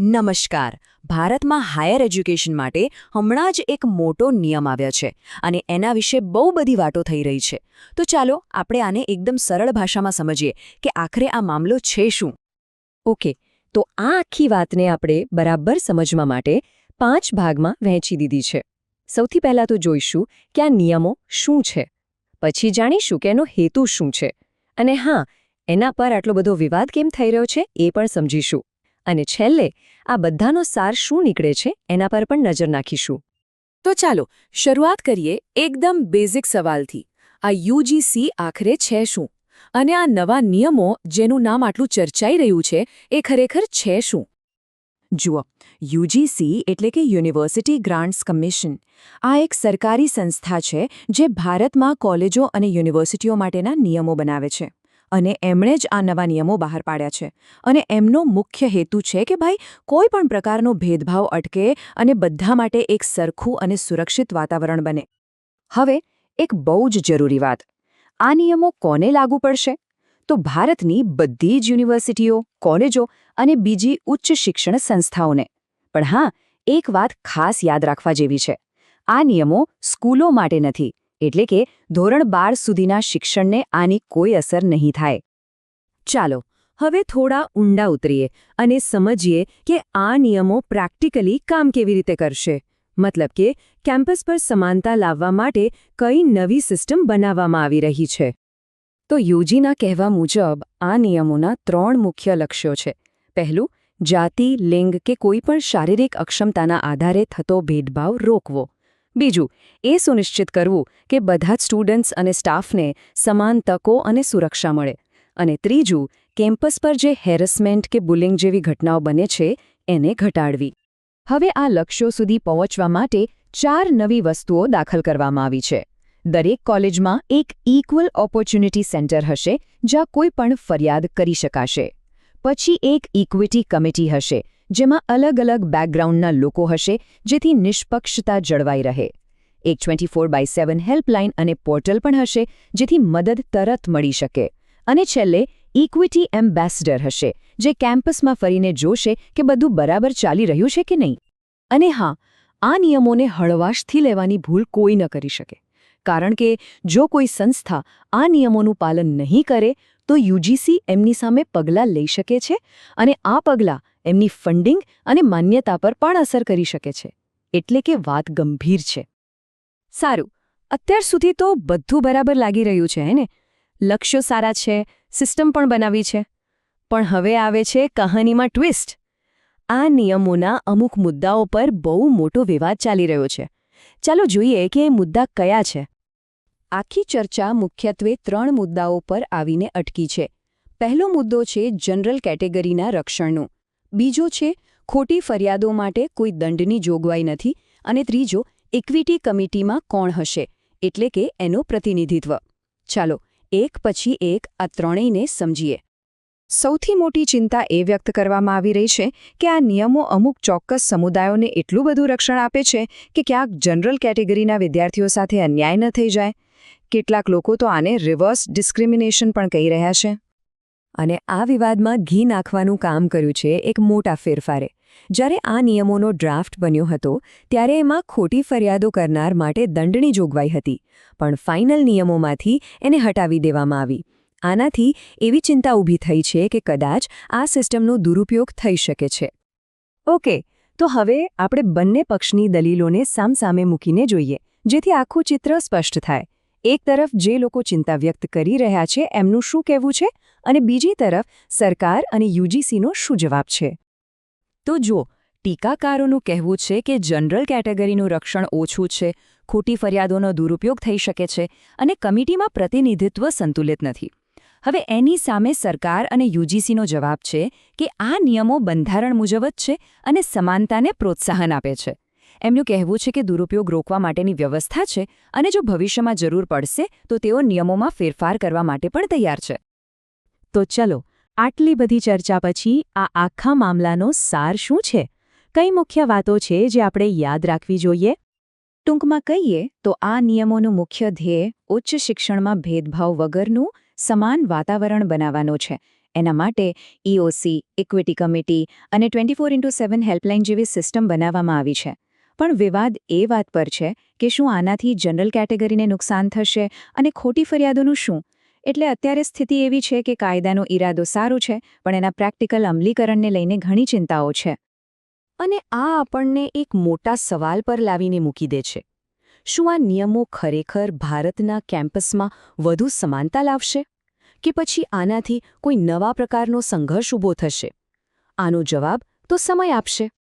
નમસ્કાર. ભારતમાં higher education માટે હમણાં જ એક મોટો નિયમ આવ્યો છે અને એના વિશે બહુ બધી વાતો થઈ રહી છે. તો ચાલો આપણે આને એકદમ સરળ ભાષામાં સમજીએ કે આખરે આ મામલો છે શું? ઓકે, તો આ આખી વાતને આપણે બરાબર સમજવા માટે પાંચ ભાગમાં વહેંચી દીધી છે. સૌથી પહેલાં તો જોઈશું કે આ નિયમો શું છે. પછી જાણીશું કે એનો હેતુ શું છે. અને હા, એના પર આટલો બધો વિવાદ કેમ થઈ રહ્યો છે એ પણ સમજીશું. અને છેલ્લે આ બધાનો સાર શું નીકળે છે એના પર પણ નજર નાખીશું. તો ચાલો, શરૂઆત કરીએ એકદમ બેઝિક સવાલથી. આ યુજીસી આખરે છે શું? અને આ નવા નિયમો જેનું નામ આટલું ચર્ચાઈ રહ્યું છે, એ ખરેખર છે શું? જુઓ યુજીસી એટલે કે યુનિવર્સિટી ગ્રાન્ટ્સ કમિશન. આ એક સરકારી સંસ્થા છે જે ભારતમાં કોલેજો અને યુનિવર્સિટીઓ માટેના નિયમો બનાવે છે. અને એમણે જ આ નવા નિયમો બહાર પાડ્યા છે. અને એમનો મુખ્ય હેતુ છે કે ભાઈ, કોઈ પણ પ્રકારનો ભેદભાવ અટકે અને બધા માટે એક સરખું અને સુરક્ષિત વાતાવરણ બને. હવે, એક બહુ જ જરૂરી વાત. આ નિયમો કોને લાગુ પડશે? તો ભારતની બધી જ યુનિવર્સિટીઓ, કોલેજો અને બીજી ઉચ્ચ શિક્ષણ સંસ્થાઓને. પણ હા, એક વાત ખાસ યાદ રાખવા જેવી છે. આ નિયમો સ્કૂલો માટે નથી એટલે કે ધોરણ બાર સુધીના શિક્ષણને આની કોઈ અસર નહીં થાય. ચાલો, હવે થોડા ઊંડા ઉતરીએ અને સમજીએ કે આ નિયમો પ્રેક્ટિકલી કામ કેવી રીતે કરશે. મતલબ કે કેમ્પસ પર સમાનતા લાવવા માટે કઈ નવી સિસ્ટમ બનાવવામાં આવી રહી છે. તો યુજીના કહેવા મુજબ આ નિયમોના ત્રણ મુખ્ય લક્ષ્યો છે. પહેલું, જાતિ, લિંગ કે કોઈપણ શારીરિક અક્ષમતાના આધારે થતો ભેદભાવ રોકવો. બીજું, એ સુનિશ્ચિત કરવું કે બધા જ સ્ટુડન્ટ્સ અને સ્ટાફને સમાન તકો અને સુરક્ષા મળે. અને ત્રીજું, કેમ્પસ પર જે હેરસમેન્ટ કે બુલિંગ જેવી ઘટનાઓ બને છે, એને ઘટાડવી. હવે આ લક્ષ્યો સુધી પહોંચવા માટે ચાર નવી વસ્તુઓ દાખલ કરવામાં આવી છે. દરેક કોલેજમાં એક ઇક્વલ ઓપોર્ચ્યુનિટી સેન્ટર હશે, જ્યાં કોઈ પણ ફરિયાદ કરી શકાશે. પછી એક ઇક્વિટી કમિટી હશે જેમાં અલગ અલગ બેકગ્રાઉન્ડના લોકો હશે, જેથી નિષ્પક્ષતા જળવાઈ રહે. એક twenty four by seven helpline અને પોર્ટલ પણ હશે, જેથી મદદ તરત મળી શકે. અને છેલ્લે ઇક્વિટી એમ્બેસડર હશે, જે કેમ્પસમાં ફરીને જોશે કે બધું બરાબર ચાલી રહ્યું છે કે નહીં. અને હા, આ નિયમોને હળવાશથી લેવાની ભૂલ કોઈ ન કરી શકે. કારણ કે, જો કોઈ સંસ્થા આ નિયમોનું પાલન નહીં કરે, તો યુજીસી એમની સામે પગલાં લઈ શકે છે અને આ પગલાં એમની ફંડિંગ અને માન્યતા પર પણ અસર કરી શકે છે. એટલે કે વાત ગંભીર છે. સારું, અત્યાર સુધી તો બધું બરાબર લાગી રહ્યું છે હે ને લક્ષ્યો સારા છે, સિસ્ટમ પણ બનાવી છે. પણ હવે આવે છે કહાનીમાં ટ્વિસ્ટ. આ નિયમોના અમુક મુદ્દાઓ પર બહુ મોટો વિવાદ ચાલી રહ્યો છે. ચાલો જોઈએ કે એ મુદ્દા કયા છે. આખી ચર્ચા મુખ્યત્વે ત્રણ મુદ્દાઓ પર આવીને અટકી છે. પહેલો મુદ્દો છે જનરલ કેટેગરીના રક્ષણનો. બીજો છે, ખોટી ફરિયાદો માટે કોઈ દંડની જોગવાઈ નથી અને ત્રીજો ઇક્વિટી કમિટીમાં કોણ હશે એટલે કે એનું પ્રતિનિધિત્વ. ચાલો, એક પછી એક આ ત્રણેયને સમજીએ. સૌથી મોટી ચિંતા એ વ્યક્ત કરવામાં આવી રહી છે કે આ નિયમો અમુક ચોક્કસ સમુદાયોને એટલું બધું રક્ષણ આપે છે કે ક્યાંક જનરલ કેટેગરીના વિદ્યાર્થીઓ સાથે અન્યાય ન થઈ જાય. કેટલાક લોકો તો આને રિવર્સ ડિસ્ક્રિમિનેશન પણ કહી રહ્યા છે. અને આ વિવાદમાં ઘી નાખવાનું કામ કર્યું છે એક મોટા ફેરફારે. જ્યારે આ નિયમોનો ડ્રાફ્ટ બન્યો હતો, ત્યારે એમાં ખોટી ફરિયાદો કરનાર માટે દંડની જોગવાઈ હતી, પણ ફાઇનલ નિયમોમાંથી એને હટાવી દેવામાં આવી. આનાથી એવી ચિંતા ઊભી થઈ છે કે કદાચ આ સિસ્ટમનો દુરુપયોગ થઈ શકે છે. ઓકે, તો હવે આપણે બંને પક્ષની દલીલોને સામસામે મૂકીને જોઈએ, જેથી આખું ચિત્ર સ્પષ્ટ થાય. એક તરફ જે લોકો ચિંતા વ્યક્ત કરી રહ્યા છે એમનું શું કહેવું છે? અને બીજી તરફ સરકાર અને યુજીસીનો શું જવાબ છે? તો જુઓ, ટીકાકારોનું કહેવું છે કે જનરલ કેટેગરીનું રક્ષણ ઓછું છે, ખોટી ફરિયાદોનો દુરુપયોગ થઈ શકે છે અને કમિટીમાં પ્રતિનિધિત્વ સંતુલિત નથી. હવે એની સામે સરકાર અને યુજીસીનો જવાબ છે કે આ નિયમો બંધારણ મુજબ જ છે અને સમાનતાને પ્રોત્સાહન આપે છે. એમનું કહેવું છે કે દુરુપયોગ રોકવા માટેની વ્યવસ્થા છે અને જો ભવિષ્યમાં જરૂર પડશે તો તેઓ નિયમોમાં ફેરફાર કરવા માટે પણ તૈયાર છે. તો ચલો, આટલી બધી ચર્ચા પછી આ આખા મામલાનો સાર શું છે? કઈ મુખ્ય વાતો છે જે આપણે યાદ રાખવી જોઈએ? ટૂંકમાં કહીએ તો આ નિયમોનું મુખ્ય ધ્યેય ઉચ્ચ શિક્ષણમાં ભેદભાવ વગરનું સમાન વાતાવરણ બનાવવાનો છે. એના માટે E O C equity committee અને twenty four into seven helpline જેવી સિસ્ટમ બનાવવામાં આવી છે. પણ વિવાદ એ વાત પર છે કે શું આનાથી જનરલ કેટેગરીને નુકસાન થશે અને ખોટી ફરિયાદોનું શું? એટલે અત્યારે સ્થિતિ એવી છે કે કાયદાનો ઈરાદો સારો છે, પણ એના પ્રેક્ટિકલ અમલીકરણને લઈને ઘણી ચિંતાઓ છે. અને આ આપણને એક મોટા સવાલ પર લાવીને મૂકી દે છે. શું આ નિયમો ખરેખર ભારતના કેમ્પસમાં વધુ સમાનતા લાવશે? કે પછી આનાથી કોઈ નવા પ્રકારનો સંઘર્ષ ઊભો થશે? આનો જવાબ તો સમય આપશે.